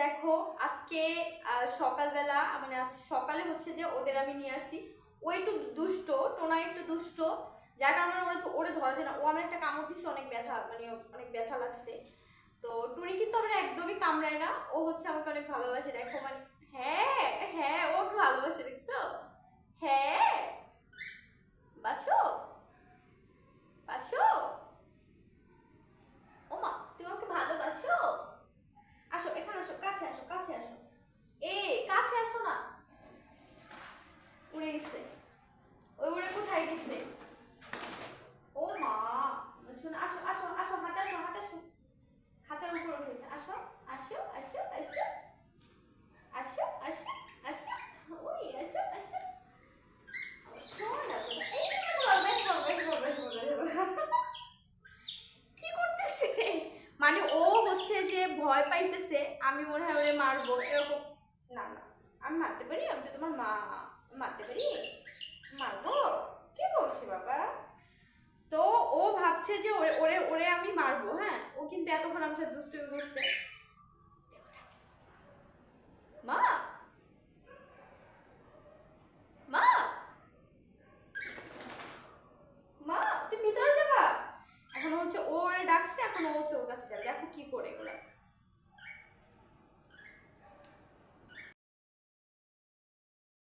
দেখো, আজকে সকালবেলা মানে আজ সকালে হচ্ছে যে ওদের আমি নিয়ে আসছি। ও একটু দুষ্ট, টোনা একটু দুষ্ট। যার কারণে ওরা তো ওরে ধরা যায় না। ও আমার একটা কামড় দিচ্ছে অনেক ব্যথা মানে অনেক ব্যথা লাগছে। তো টুনি কিন্তু আমরা একদমই কামড়ায় না। ও হচ্ছে আমাকে অনেক ভালোবাসে, দেখো মানে হ্যাঁ হ্যাঁ ও ওকে ভালোবাসে দেখছ হ্যাঁ বাসো বাসো ওমা তুমি আমাকে ভালোবাসো আসো এখানে আসো কাছে আসো কাছে আসো এ কাছে আসো না উড়ে গেছে ওই উড়ে কোথায় ও মা শোনো আসো আসো আসো হাতে আসো হাতে আসো খাঁচার আসো আসো আসো আসো মানে ও হচ্ছে যে ভয় পাইতেছে আমি মনে হয় মারবো এরকম না না আমি মারতে পারি আমি তো তোমার মা মারতে পারি মারবো কি বলছি বাবা তো ও ভাবছে যে ওরে ওরে ওরে আমি মারবো হ্যাঁ? ও কিন্তু এতক্ষণ আমার সাথে দুষ্টুমি করছে। মা! মা! মা, তুই ভিতরে যাবা? এখন হচ্ছে, ও ওরে ডাকছে, এখন ও হচ্ছে ওর কাছে যাবে। দেখো কি করে এগুলা